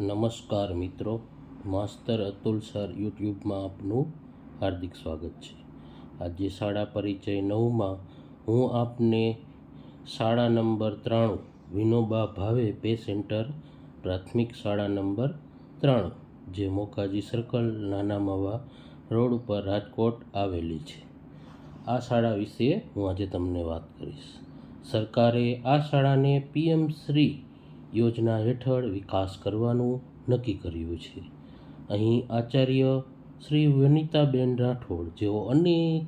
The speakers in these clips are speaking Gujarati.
નમસ્કાર મિત્રો, માસ્તર અતુલ સર યુટ્યુબમાં આપનું હાર્દિક સ્વાગત છે. આજે શાળા પરિચય નવમાં હું આપને શાળા નંબર ત્રાણું, વિનોબા ભાવે પે સેન્ટર, પ્રાથમિક શાળા નંબર ત્રાણું, જે મોકાજી સર્કલ, નાના મવા રોડ ઉપર રાજકોટ આવેલી છે. આ શાળા વિશે હું આજે તમને વાત કરીશ. સરકારે આ શાળાને પીએમ શ્રી યોજના હેઠળ વિકાસ કરવાનું નક્કી કર્યું છે. અહીં આચાર્ય શ્રી વનિતાબેન રાઠોડ, જેઓ અનેક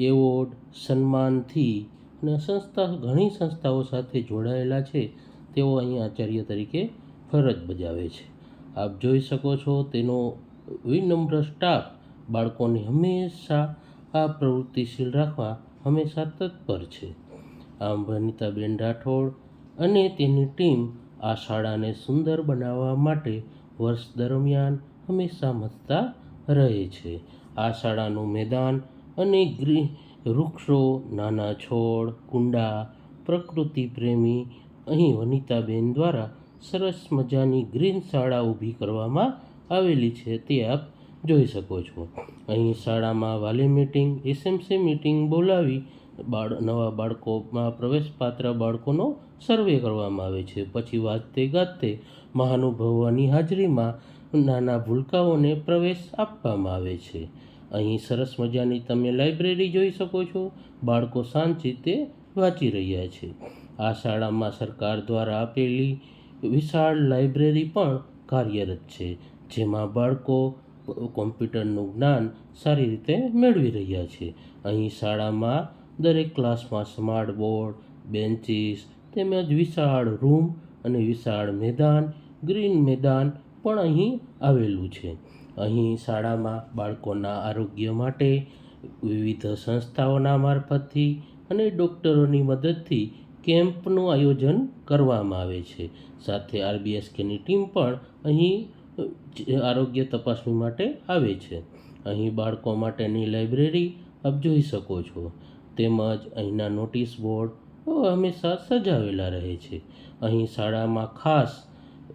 એવોર્ડ, સન્માનથી અને સંસ્થા, ઘણી સંસ્થાઓ સાથે જોડાયેલા છે, તેઓ અહીં આચાર્ય તરીકે ફરજ બજાવે છે. આપ જોઈ શકો છો તેનો વિનમ્ર સ્ટાફ બાળકોને હંમેશા આ પ્રવૃત્તિશીલ રાખવા હંમેશા તત્પર છે. આમ વનિતાબેન રાઠોડ અને તેની ટીમ આ શાળાને સુંદર બનાવવા માટે વર્ષ દરમિયાન હંમેશા મથતા રહે છે. આ શાળાનું મેદાન અને ગ્રી વૃક્ષો, નાના છોડ, કુંડા, પ્રકૃતિ પ્રેમી અહીં વનિતાબેન દ્વારા સરસ મજાની ગ્રીન શાળા ઊભી કરવામાં આવેલી છે તે આપ જોઈ શકો છો. અહીં શાળામાં વાલી મીટિંગ, એસએમસી મીટિંગ બોલાવી બાળ, નવા બાળકોમાં પ્રવેશપાત્ર બાળકોનો સર્વે કરવામાં આવે છે. પછી વાજતે ગાજતે મહાનુભાવોની હાજરીમાં નાના ભૂલકાઓને પ્રવેશ આપવામાં આવે છે. અહીં સરસ મજાની તમે લાઇબ્રેરી જોઈ શકો છો. બાળકો શાંતિતે વાંચી રહ્યા છે. આ શાળામાં સરકાર દ્વારા આપેલી વિશાળ લાઇબ્રેરી પણ કાર્યરત છે, જેમાં બાળકો કોમ્પ્યુટરનું જ્ઞાન સારી રીતે મેળવી રહ્યા છે. અહીં શાળામાં દરેક ક્લાસમાં સ્માર્ટ બોર્ડ, બેન્ચીસ તેમજ વિશાળ રૂમ અને વિશાળ મેદાન, ગ્રીન મેદાન પણ અહીં આવેલું છે. અહીં શાળામાં બાળકોના આરોગ્ય માટે વિવિધ સંસ્થાઓના મારફતથી અને ડૉક્ટરોની મદદથી કેમ્પનું આયોજન કરવામાં આવે છે. સાથે આરબીએસકેની ટીમ પણ અહીં આરોગ્ય તપાસણી માટે આવે છે. અહીં બાળકો માટેની લાઇબ્રેરી આપ જોઈ શકો છો. તેમજ અહીંના નોટિસ બોર્ડ હંમેશા સજાવેલા રહે છે. અહીં શાળામાં ખાસ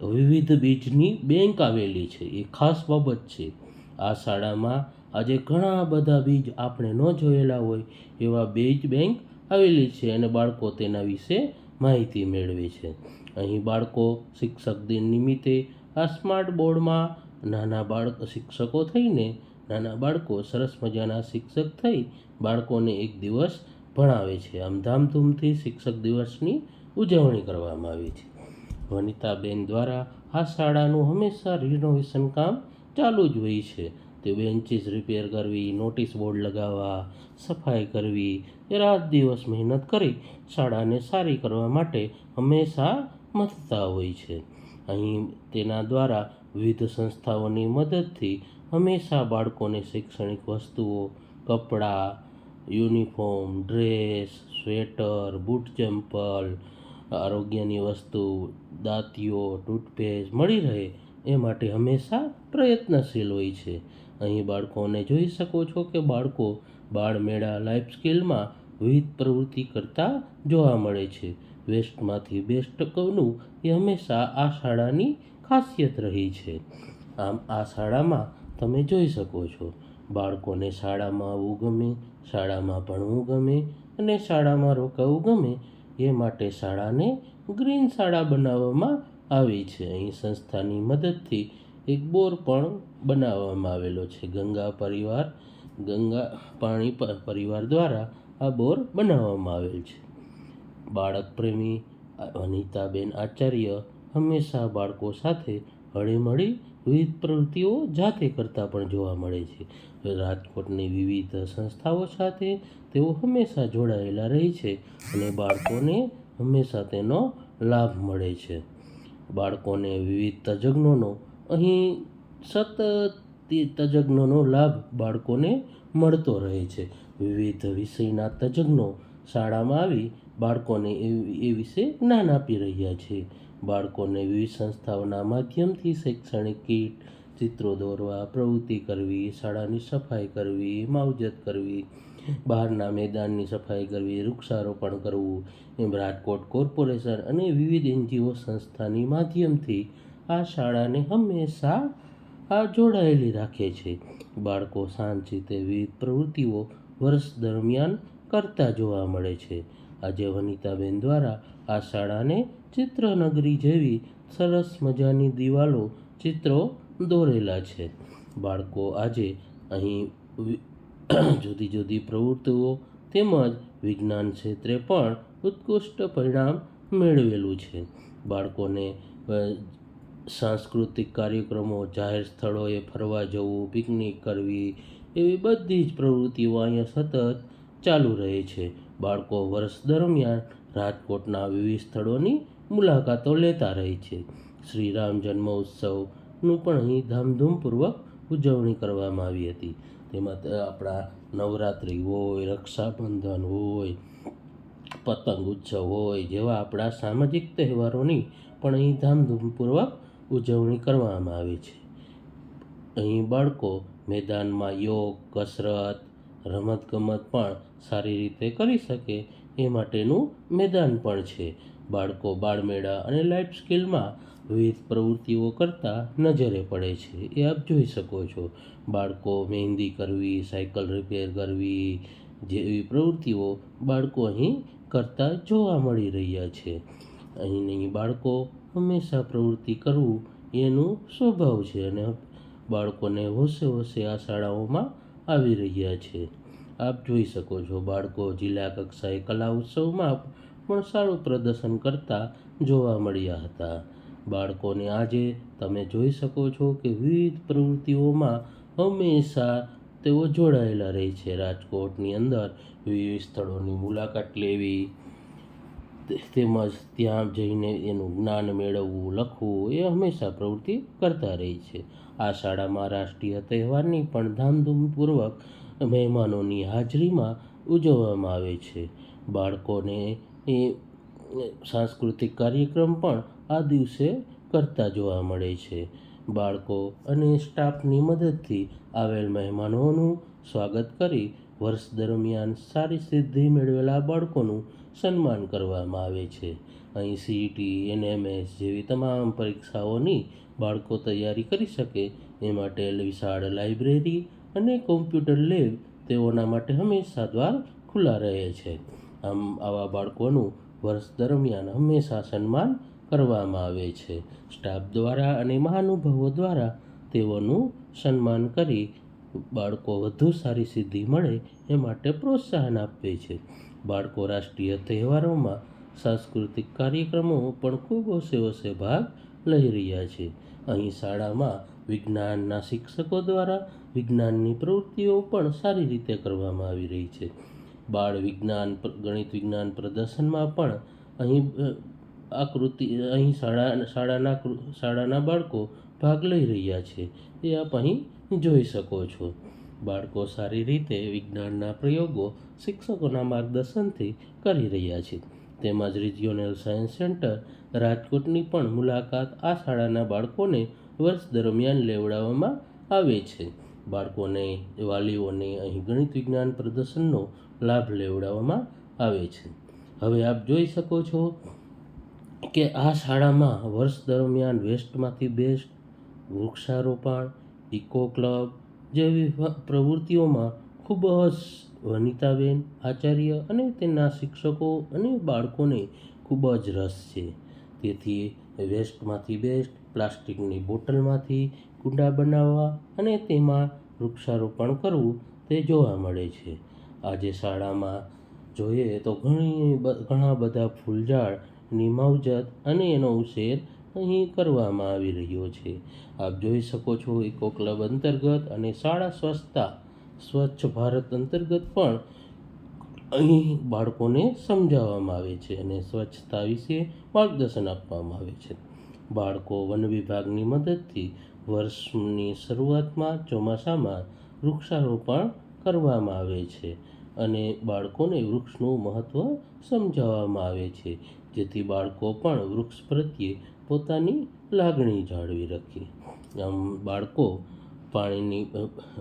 વિવિધ બીજની બેંક આવેલી છે. એ ખાસ બાબત છે. આ શાળામાં આજે ઘણા બધા બીજ આપણે ન જોયેલા હોય એવા બીજ બેંક આવેલી છે અને બાળકો તેના વિશે માહિતી મેળવે છે. અહીં બાળકો શિક્ષક દિન નિમિત્તે આ સ્માર્ટ બોર્ડમાં નાના બાળક શિક્ષકો થઈને નાના બાળકો સરસ મજાના શિક્ષક થઈ બાળકોને એક દિવસ ભણાવે છે. આમ ધામધૂમથી શિક્ષક દિવસની ઉજવણી કરવામાં આવે છે. વનિતાબેન દ્વારા આ શાળાનું હંમેશા રિનોવેશન કામ ચાલુ જ હોય છે. તે બેન્ચીસ રિપેર કરવી નોટિસ બોર્ડ લગાવવા, સફાઈ કરવી, એ રાત દિવસ મહેનત કરી શાળાને સારી કરવા માટે હંમેશા મથતા હોય છે. અહીં તેના દ્વારા વિવિધ સંસ્થાઓની મદદથી હંમેશા બાળકોને શૈક્ષણિક વસ્તુઓ, કપડાં, યુનિફોર્મ, ડ્રેસ, સ્વેટર, બૂટ ચંપલ, આરોગ્યની વસ્તુ, દાંતીઓ, ટૂથપેસ્ટ મળી રહે એ માટે હંમેશા પ્રયત્નશીલ હોય છે. અહીં બાળકોને જોઈ શકો છો કે બાળકો બાળમેળા લાઈફ સ્કિલમાં વિવિધ પ્રવૃત્તિ કરતા જોવા મળે છે. વેસ્ટમાંથી બેસ્ટ કરવું એ હંમેશા આ શાળાની ખાસિયત રહી છે. આમ આ શાળામાં તમે જોઈ શકો છો. બાળકોને શાળામાં આવવું ગમે, શાળામાં ભણવું ગમે અને શાળામાં રોકાવું ગમે. એ માટે શાળાને ગ્રીન શાળા બનાવવામાં આવી છે. અહીં સંસ્થાની મદદથી એક બોર પણ બનાવવામાં આવેલો છે. ગંગા પરિવાર, ગંગા પાણી પરિવાર દ્વારા આ બોર બનાવવામાં આવેલ છે. બાળક પ્રેમી અનિતાબેન આચાર્ય હંમેશા બાળકો સાથે હળીમળી વિવિધ પ્રવૃત્તિઓ જાતે કરતા પણ જોવા મળે છે. રાજકોટની વિવિધ સંસ્થાઓ સાથે તેઓ હંમેશા જોડાયેલા રહે છે અને બાળકોને હંમેશા તેનો લાભ મળે છે. બાળકોને વિવિધ તજજ્ઞોનો, અહીં સતત તજજ્ઞોનો લાભ બાળકોને મળતો રહે છે. વિવિધ વિષયના તજજ્ઞો શાળામાં આવી બાળકોને એ વિશે જ્ઞાન આપી રહ્યા છે. બાળકોને વિવિધ સંસ્થાઓના માધ્યમથી શૈક્ષણિક કીટ, ચિત્રો દોરવા, પ્રવૃત્તિ કરવી, શાળાની સફાઈ કરવી, માવજત કરવી, બહારના મેદાનની સફાઈ કરવી, વૃક્ષારોપણ કરવું, એમ રાજકોટ કોર્પોરેશન અને વિવિધ એનજીઓ સંસ્થાની માધ્યમથી આ શાળાને હંમેશા આ જોડાયેલી રાખે છે. બાળકો શાંતિથી વિવિધ પ્રવૃત્તિઓ વર્ષ દરમિયાન કરતા જોવા મળે છે. આજે વનિતાબેન દ્વારા આ શાળાને ચિત્રનગરી જેવી સરસ મજાની દિવાલો ચિત્રો દોરેલા છે. બાળકો આજે અહીં જુદી જુદી પ્રવૃત્તિઓ તેમજ વિજ્ઞાન ક્ષેત્રે પણ ઉત્કૃષ્ટ પરિણામ મેળવેલું છે. બાળકોને સાંસ્કૃતિક કાર્યક્રમો, જાહેર સ્થળોએ ફરવા જવું, પિકનિક કરવી એવી બધી જ પ્રવૃત્તિઓ અહીંયા સતત ચાલુ રહે છે. બાળકો વર્ષ દરમિયાન રાજકોટના વિવિધ સ્થળોની મુલાકાતો લેતા રહે છે. શ્રીરામ જન્મોત્સવનું પણ અહીં ધામધૂમપૂર્વક ઉજવણી કરવામાં આવી હતી. તેમાં આપણા નવરાત્રિ હોય, રક્ષાબંધન હોય, પતંગ ઉત્સવ હોય, જેવા આપણા સામાજિક તહેવારોની પણ અહીં ધામધૂમપૂર્વક ઉજવણી કરવામાં આવે છે. અહીં બાળકો મેદાનમાં યોગ, કસરત, રમતગમત પણ સારી રીતે કરી શકે એ માટેનું મેદાન પણ છે. બાળકો, બાળમેળા અને લાઈફ સ્કિલમાં વિવિધ પ્રવૃત્તિઓ કરતા નજરે પડે છે. એ આપ જોઈ શકો છો. બાળકો મહેંદી કરવી, સાયકલ રિપેર કરવી જેવી પ્રવૃત્તિઓ બાળકો અહીં કરતા જોવા મળી રહ્યા છે. અહીં નહીં, બાળકો હંમેશા પ્રવૃત્તિ કરવું એનું સ્વભાવ છે અને બાળકોને હોશે હોશે આ શાળાઓમાં આવી રહ્યા છે. આપ જોઈ શકો છો, બાળકો જિલ્લા કક્ષાએ કલા ઉત્સવમાં પણ સારું પ્રદર્શન કરતા જોવા મળ્યા હતા. બાળકોને આજે તમે જોઈ શકો છો કે વિવિધ પ્રવૃત્તિઓમાં હંમેશા તેઓ જોડાયેલા રહે છે. રાજકોટની અંદર વિવિધ સ્થળોની મુલાકાત લેવી તેમજ ત્યાં જઈને એનું જ્ઞાન મેળવવું, લખવું, એ હંમેશા પ્રવૃત્તિ કરતા રહે છે. આ શાળામાં રાષ્ટ્રીય તહેવારની પણ ધામધૂમપૂર્વક મહેમાનોની હાજરીમાં ઉજવવામાં આવે છે. બાળકોને એ સાંસ્કૃતિક કાર્યક્રમ પણ આ દિવસે કરતા જોવા મળે છે. બાળકો અને સ્ટાફની મદદથી આવેલ મહેમાનોનું સ્વાગત કરી વર્ષ દરમિયાન સારી સિદ્ધિ મેળવેલા બાળકોનું સન્માન કરવામાં આવે છે. અહીં સીઈટી એનએમએસ જેવી તમામ પરીક્ષાઓની બાળકો તૈયારી કરી શકે, એ માટે વિશાળ લાઇબ્રેરી અને કોમ્પ્યુટર લેબ તેઓના માટે હંમેશા દ્વાર ખુલ્લા રહે છે. આમ આવા બાળકોનું વર્ષ દરમિયાન હંમેશા સન્માન કરવામાં આવે છે. સ્ટાફ દ્વારા અને મહાનુભાવો દ્વારા તેઓનું સન્માન કરી બાળકો વધુ સારી સિદ્ધિ મળે એ માટે પ્રોત્સાહન આપે છે. બાળકો રાષ્ટ્રીય તહેવારોમાં સાંસ્કૃતિક કાર્યક્રમો પણ ખૂબ ઓછે હોશે ભાગ લઈ રહ્યા છે. અહીં શાળામાં વિજ્ઞાનના શિક્ષકો દ્વારા વિજ્ઞાનની પ્રવૃત્તિઓ પણ સારી રીતે કરવામાં આવી રહી છે. બાળ વિજ્ઞાન ગણિત વિજ્ઞાન પ્રદર્શનમાં પણ અહીં આ આકૃતિ, અહીં શાળા, શાળાના શાળાના બાળકો ભાગ લઈ રહ્યા છે. એ આપ અહીં જોઈ શકો છો. બાળકો સારી રીતે વિજ્ઞાનના પ્રયોગો શિક્ષકોના માર્ગદર્શનથી કરી રહ્યા છે. તેમજ રિજિયોનલ સાયન્સ સેન્ટર રાજકોટની પણ મુલાકાત આ શાળાના બાળકોને વર્ષ દરમિયાન લેવડાવવામાં આવે છે. બાળકોને, વાલીઓને અહીં ગણિત વિજ્ઞાન પ્રદર્શનનો લાભ લેવડાવવામાં આવે છે. હવે આપ જોઈ શકો છો કે આ શાળામાં વર્ષ દરમિયાન વેસ્ટમાંથી બેસ્ટ વૃક્ષારોપણ, ઇકો ક્લબ જેવી પ્રવૃત્તિઓમાં ખૂબ જ વનિતાબેન, આચાર્ય અને તેના શિક્ષકો અને બાળકોને ખૂબ જ રસ છે. તેથી વેસ્ટમાંથી બેસ્ટ પ્લાસ્ટિકની બોટલમાંથી કુંડા બનાવવા અને તેમાં વૃક્ષારોપણ કરવું તે જોવા મળે છે. આજે શાળામાં જોઈએ તો ઘણી ઘણા બધા ફૂલઝાડની માવજત અને એનો ઉછેર અહીં કરવામાં આવી રહ્યો છે. આપ જોઈ શકો છો ઇકો ક્લબ અંતર્ગત અને શાળા સ્વચ્છતા, સ્વચ્છ ભારત અંતર્ગત પણ અહીં બાળકોને સમજાવવામાં આવે છે અને સ્વચ્છતા વિશે માર્ગદર્શન આપવામાં આવે છે. બાળકો વન વિભાગની મદદથી વર્ષની શરૂઆતમાં ચોમાસામાં વૃક્ષારોપણ કરવામાં આવે છે. અને બાળકોને વૃક્ષનું મહત્ત્વ સમજાવવામાં આવે છે. જેથી બાળકો પણ વૃક્ષ પ્રત્યે પોતાની લાગણી જાળવી રાખે. આમ બાળકો પાણીની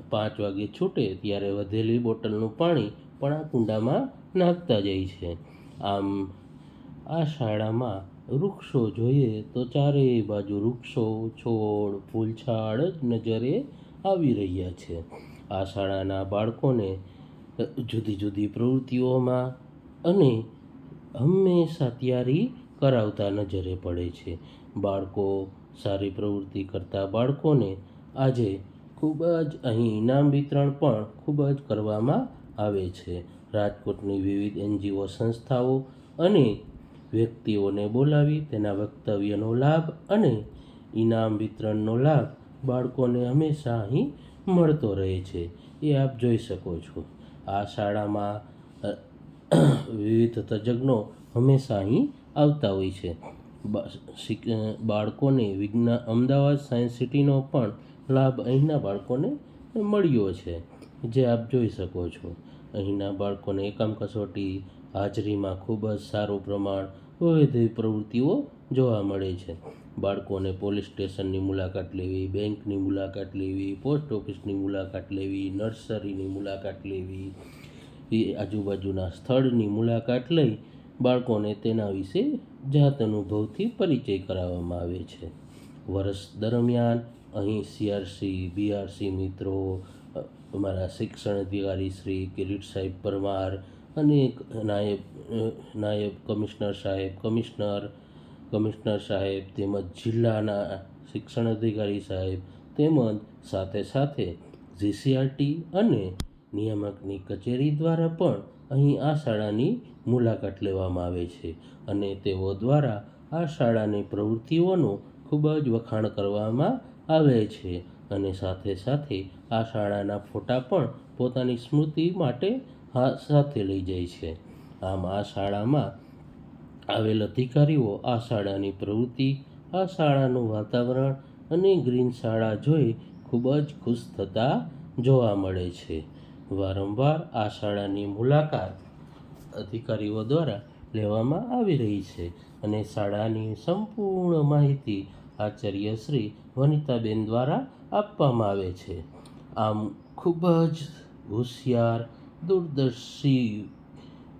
પાંચ વાગે છૂટે ત્યારે વધેલી બોટલનું પાણી પણ આ કુંડામાં નાખતા જાય છે. આમ આ શાળામાં વૃક્ષો જોઈએ તો ચારેય બાજુ વૃક્ષો, છોડ, ફૂલછાડ જ નજરે આવી રહ્યા છે. આ શાળાના બાળકોને જુદી જુદી પ્રવૃત્તિઓમાં અને હંમેશા તૈયારી કરાવતા નજરે પડે છે. બાળકો સારી પ્રવૃત્તિ કરતા બાળકોને આજે ખૂબ જ અહીં ઇનામ વિતરણ પણ ખૂબ જ કરવામાં આવે છે. રાજકોટની વિવિધ એનજીઓ, સંસ્થાઓ અને વ્યક્તિઓને બોલાવી તેના વક્તવ્યનો લાભ અને ઇનામ વિતરણનો લાભ બાળકોને હંમેશા અહીં મળતો રહે છે. એ આપ જોઈ શકો છો. આ શાળામાં વિવિધ તજજ્ઞો હંમેશા અહીં આવતા હોય છે. બાળકોને વિજ્ઞાન અમદાવાદ સાયન્સ સિટીનો પણ લાભ અહીંના બાળકોને મળ્યો છે, જે આપ જોઈ શકો છો. અહીંના બાળકોને એકમ કસોટી, હાજરીમાં ખૂબ જ સારું પ્રમાણ, વિવિધ પ્રવૃત્તિઓ જોવા મળે છે. બાળકોને પોલીસ સ્ટેશનની મુલાકાત લેવી, બેંકની મુલાકાત લેવી, પોસ્ટ ઓફિસની મુલાકાત લેવી, નર્સરીની મુલાકાત લેવી, એ આજુબાજુના સ્થળની મુલાકાત લઈ બાળકોને તેના વિશે જાત અનુભવથી પરિચય કરાવવામાં આવે છે. વર્ષ દરમિયાન અહીં સીઆરસી, બીઆરસી મિત્રો અમારા શિક્ષણ અધિકારી શ્રી કિરીટ સાહેબ પરમાર અનેક નાયબ નાયબ કમિશનર સાહેબ, કમિશનર કમિશનર સાહેબ તેમજ જિલ્લાના શિક્ષણ અધિકારી સાહેબ તેમજ સાથે સાથે જીસીઆરટી અને નિયામકની કચેરી દ્વારા પણ અહીં આ શાળાની મુલાકાત લેવામાં આવે છે અને તેઓ દ્વારા આ શાળાની પ્રવૃત્તિઓનું ખૂબ જ વખાણ કરવામાં આવે છે અને સાથે સાથે આ શાળાના ફોટા પણ પોતાની સ્મૃતિ માટે સાથે લઈ જાય છે. આમ આ શાળામાં આવેલ અધિકારીઓ આ શાળાની પ્રવૃત્તિ, આ શાળાનું વાતાવરણ અને ગ્રીન શાળા જોઈ ખૂબ જ ખુશ થતા જોવા મળે છે. વારંવાર આ શાળાની મુલાકાત અધિકારીઓ દ્વારા લેવામાં આવી રહી છે અને શાળાની સંપૂર્ણ માહિતી આચાર્ય શ્રી વનિતાબેન દ્વારા આપવામાં આવે છે. આમ ખૂબ જ હોશિયાર, દૂરદર્શી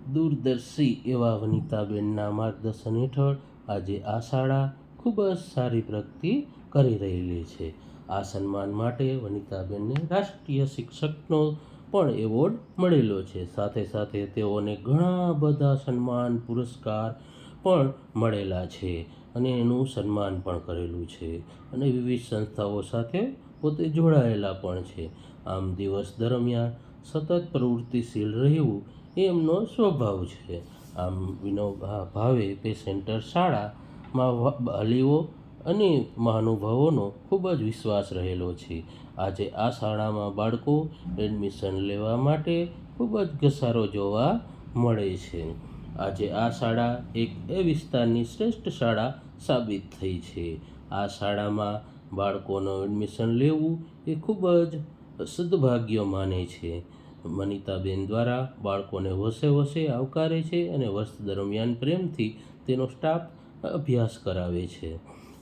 દૂરદર્શી એવા વનિતાબેનના માર્ગદર્શન હેઠળ આજે આ શાળા ખૂબ જ સારી પ્રગતિ કરી રહેલી છે. આ સન્માન માટે વનિતાબેનને રાષ્ટ્રીય શિક્ષકનો પણ એવોર્ડ મળેલો છે. સાથે સાથે તેઓને ઘણા બધા સન્માન પુરસ્કાર પણ મળેલા છે અને એનું સન્માન પણ કરેલું છે અને વિવિધ સંસ્થાઓ સાથે પોતે જોડાયેલા પણ છે. આમ દિવસ દરમિયાન સતત પ્રવૃત્તિશીલ રહેવું એ એમનો સ્વભાવ છે. આમ વિનોબા ભાવે પેસેન્ટર શાળામાં વાલીઓ અને મહાનુભાવોનો ખૂબ જ વિશ્વાસ રહેલો છે. આજે આ શાળામાં બાળકો એડમિશન લેવા માટે ખૂબ જ ઘસારો જોવા મળે છે. આજે આ શાળા એક એ વિસ્તારની શ્રેષ્ઠ શાળા સાબિત થઈ છે. આ શાળામાં બાળકોનું એડમિશન લેવું એ ખૂબ જ સદભાગ્ય માને છે. મનિતાબેન દ્વારા બાળકોને હોશે હોશે આવકારે છે અને વર્ષ દરમિયાન પ્રેમથી તેનો સ્ટાફ અભ્યાસ કરાવે છે.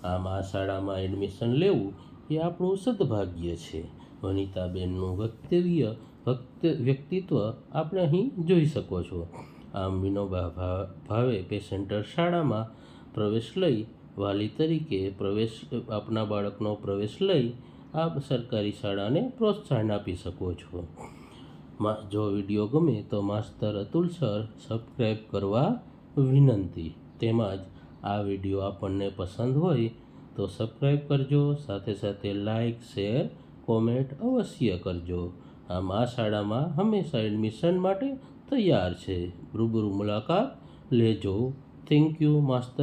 આમ આ શાળામાં એડમિશન લેવું એ આપણું સદભાગ્ય છે. વનિતાબેનનું વક્તવ્ય વક્ત વ્યક્તિત્વ આપણે અહીં જોઈ શકો છો. આમ વિનોબા ભાવે પેસેન્ટર શાળામાં પ્રવેશ લઈ, વાલી તરીકે પ્રવેશ, આપના બાળકનો પ્રવેશ લઈ આપ સરકારી શાળાને પ્રોત્સાહન આપી શકો છો. જો વીડિયો ગમે તો માસ્તર અતુલ સર સબસ્ક્રાઈબ કરવા વિનંતી. તેમજ આ વીડિયો આપણને પસંદ હોય તો સબસ્ક્રાઈબ કરજો, સાથે સાથે લાઈક શેર, કોમેન્ટ અવશ્ય કરજો. આમ આ શાળામાં હંમેશા એડમિશન માટે તૈયાર છે. રૂબરૂ મુલાકાત લેજો. Thank you, master.